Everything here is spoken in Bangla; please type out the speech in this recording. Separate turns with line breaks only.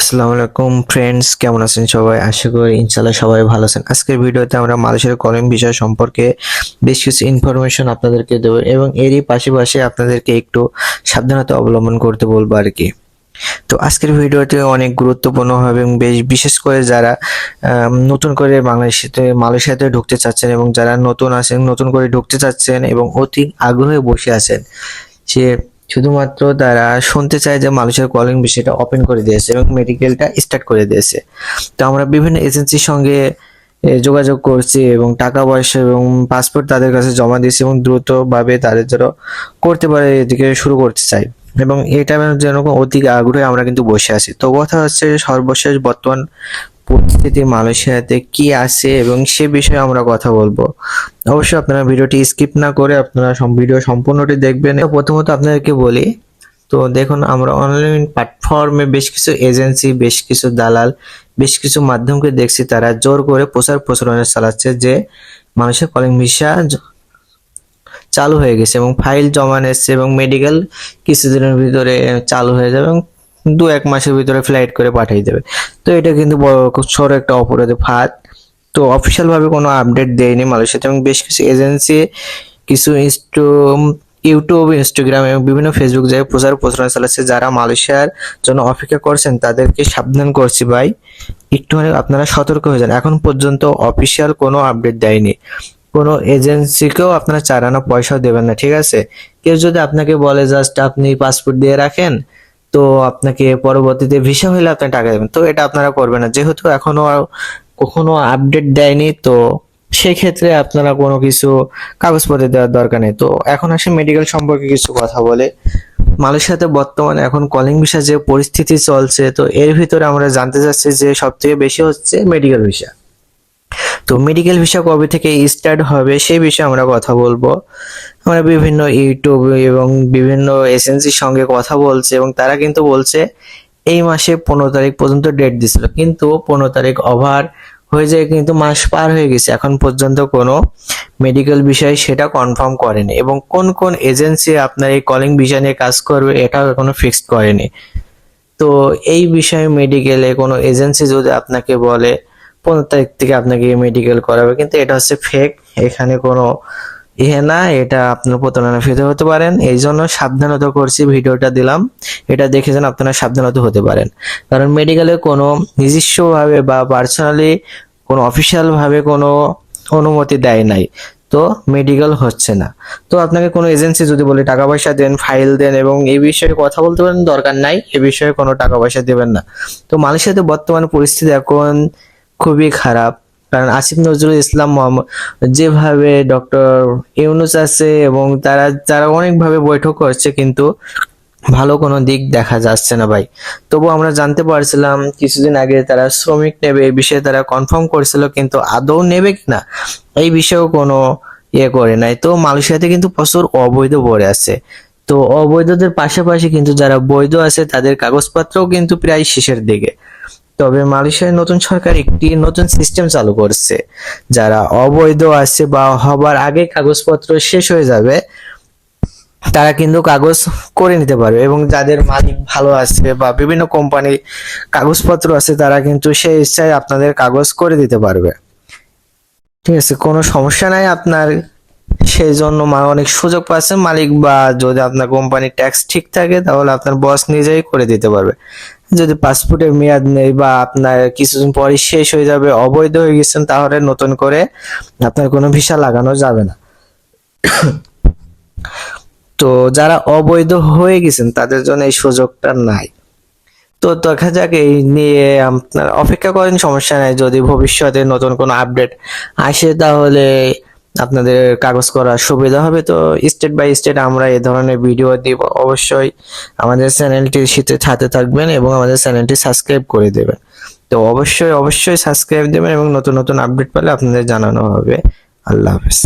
আসসালামু আলাইকুম ফ্রেন্ডস কেমন আছেন সবাই? আশা করি ইনশাল্লাহ সবাই ভালো আছেন। আজকের ভিডিওতে আমরা মালয়েশিয়ার কলিং বিষয় সম্পর্কে বেশ কিছু ইনফরমেশন আপনাদেরকে দেবো এবং এরই পাশাপাশি আপনাদেরকে একটু সাবধানতা অবলম্বন করতে বলব আর কি। তো আজকের ভিডিওটি অনেক গুরুত্বপূর্ণ হবে এবং বেশ বিশেষ করে যারা নতুন করে বাংলাদেশিতে, মালয়েশিয়াতে ঢুকতে চাচ্ছেন এবং যারা নতুন আছেন, নতুন করে ঢুকতে চাচ্ছেন এবং অতি আগ্রহে বসে আছেন যে শুধুমাত্র তারা শুনতে চায় যে মালয়েশিয়ার কলিং বিষয়টা ওপেন করে দিয়েছে এবং মেডিকেলটা স্টার্ট করে দিয়েছে। তো আমরা বিভিন্ন এজেন্সির সঙ্গে যোগাযোগ করছি এবং টাকা পয়সা এবং পাসপোর্ট তাদের কাছে জমা দিয়েছি এবং দ্রুতভাবে তাদের যেন করতে পারে এদিকে শুরু করতে চাই। এবং এটা যেন অতি আগ্রহে আমরা কিন্তু বসে আছি। তো কথা হচ্ছে সর্বশেষ বর্তমান পরিস্থিতি মালয়েশিয়াতে কি আছে এবং সে বিষয়ে আমরা কথা বলব। অবশ্যই আপনারা ভিডিওটি স্কিপ না করে আপনারা ভিডিও সম্পূর্ণটি দেখবেন। প্রথমত আপনাদেরকে বলি, তো দেখুন আমরা অনলাইন প্ল্যাটফর্মে বেশ কিছু এজেন্সি বেশ কিছু দালাল, বেশ কিছু মাধ্যমকে দেখছি, তারা জোর করে প্রচার প্রচারণা চালাচ্ছে যে মানুষের কলিং ভিসা চালু হয়ে গেছে এবং ফাইল জমা এসছে এবং মেডিকেল কিছুদিনের ভিতরে চালু হয়ে যাবে এবং দু এক মাসের ভিতরে ফ্লাইট করে পাঠিয়ে দেবে। তো এটা কিন্তু বড় ছোট একটা অপরাধে ফাঁদ। তো অফিসিয়াল ভাবে কোনো আপডেট দেয়নি মালয়েশিয়াতে এবং বেশ কিছু এজেন্সি কিছু ইনস্টু ইউটিউব, ইনস্টাগ্রাম এবং বিভিন্ন ফেসবুক জায়গায় প্রচার প্রচারণা চালাচ্ছে যারা মালয়েশিয়ার জন্য অপেক্ষা করছেন, তাদেরকে সাবধান করছি ভাই। একটুখানি আপনারা সতর্ক হয়ে যান। এখন পর্যন্ত অফিসিয়াল কোনো আপডেট দেয়নি। কোনো এজেন্সিকেও আপনারা চার আনা পয়সাও দেবেন না, ঠিক আছে? কেউ যদি আপনাকে বলে, জাস্ট আপনি পাসপোর্ট দিয়ে রাখেন তো আপনাকে পরবর্তীতে ভিসা হলে আপনি টাকা দেবেন। তো এটা আপনারা করবেন না। যেহেতু এখনও কখনো আপডেট দেয়নি, তো সেক্ষেত্রে আপনারা কোনো কিছু কাগজপত্র দেওয়ার দরকার নেই। তো এখন আসে মেডিকেল সম্পর্কে কিছু কথা বলে। মালয়েশিয়াতে বর্তমানে এখন কলিং ভিসা যে পরিস্থিতি চলছে, তো এর ভিতরে আমরা জানতে চাচ্ছি যে সব থেকে বেশি হচ্ছে মেডিকেল ভিসা তো মেডিকেল ভিসা কবে থেকে স্টার্ট হবে সেই বিষয়ে আমরা কথা বলব। আমরা বিভিন্ন ইউটিউব এবং বিভিন্ন এজেন্সির সঙ্গে কথা বলছে এবং তারা কিন্তু বলছে, এই মাসে পনেরো তারিখ পর্যন্ত ডেট দিছিল কিন্তু পনেরো তারিখ ওভার হয়ে যায় কিন্তু মাস পার হয়ে গেছে। এখন পর্যন্ত কোনো মেডিকেল বিষয় সেটা কনফার্ম করেনি এবং কোন কোন এজেন্সি আপনার এই কলিং বিষয় নিয়ে কাজ করবে এটাও এখনও ফিক্সড করেনি। তো এই বিষয়ে মেডিকেলে কোনো এজেন্সি যদি আপনাকে বলে পনেরো তারিখ থেকে আপনাকে মেডিকেল করাবে, কিন্তু এটা হচ্ছে ফেক এখানে কোনো ইহে না, এটা আপনার প্রতারণা ফেতে হতে পারেন। এই জন্য সাবধানতা করছি, ভিডিওটা দিলাম। এটা দেখে যেন আপনারা সাবধানতা হতে পারেন। কারণ মেডিকেলে কোনো নিজস্বভাবে বা পার্সোনালি কোনো অফিসিয়াল ভাবে কোনো অনুমতি দেয় নাই। তো মেডিকেল হচ্ছে না। তো আপনাকে কোনো এজেন্সি যদি বলে টাকা পয়সা দেন ফাইল দেন এবং এই বিষয়ে কথা বলতে পারেন, দরকার নাই। এ বিষয়ে কোনো টাকা পয়সা দেবেন না। তো মালয়েশিয়াতে বর্তমান পরিস্থিতি এখন খুবই খারাপ। কারণ আসিফ নজরুল ইসলাম যেভাবে ডক্টর ইউনুস আছে এবং তারা তারা অনেকভাবে বৈঠক করছে কিন্তু ভালো কোনো দিক দেখা যাচ্ছে না ভাই। তবু আমরা জানতে পারছিলাম, কিছুদিন আগে তারা শ্রমিক নেবে এই বিষয়ে তারা কনফার্ম করেছিল কিন্তু আদৌ নেবে কিনা এই বিষয়েও কোনো ইয়ে করে নাই। তো মালয়েশিয়াতে কিন্তু প্রচুর অবৈধ পড়ে আছে। তো অবৈধদের পাশাপাশি কিন্তু যারা বৈধ আছে তাদের কাগজপত্রও কিন্তু প্রায় শেষের দিকে। তবে মালয়েশিয়ার নতুন সরকার একটি নতুন সিস্টেম চালু করছে, যারা অবৈধ আছে বা হবার আগে কাগজপত্র শেষ হয়ে যাবে, তারা কিন্তু কাগজ করে নিতে পারবে এবং যাদের মালিক ভালো আছে বা বিভিন্ন কোম্পানি কাগজপত্র আছে, তারা কিন্তু সেই ইচ্ছায় আপনাদের কাগজ করে দিতে পারবে। ঠিক আছে, কোনো সমস্যা নাই আপনার। সেই জন্য অনেক সুযোগ পাচ্ছেন মালিক বা যদি আপনার কোম্পানির ট্যাক্স ঠিক থাকে, তাহলে আপনার বস নিজেই করে দিতে পারবে। যদি পাসপোর্টের মেয়াদ নেই বা আপনার কিছুদিন পরে শেষ হয়ে যাবে, অবৈধ হয়ে গেছেন, তাহলে নতুন করে আপনার কোনো ভিসা লাগানো যাবে না। তো যারা অবৈধ হয়ে গেছেন, তাদের জন্য এই সুযোগটা নাই। তো দেখা যাক, এই নিয়ে আপনার অপেক্ষা করেন, সমস্যা নাই। যদি ভবিষ্যতে নতুন কোনো আপডেট আসে, তাহলে আপনাদের কাগজ করা সুবিধা হবে, তো স্টেট বাই স্টেট আমরা এ ধরনের ভিডিও দিব। অবশ্যই আমাদের চ্যানেলটি সাথে সাথে থাকবেন এবং আমাদের চ্যানেলটি সাবস্ক্রাইব করে দেবেন। তো অবশ্যই অবশ্যই সাবস্ক্রাইব দেবেন এবং নতুন নতুন আপডেট পেলে আপনাদের জানানো হবে। আল্লাহ হাফেজ।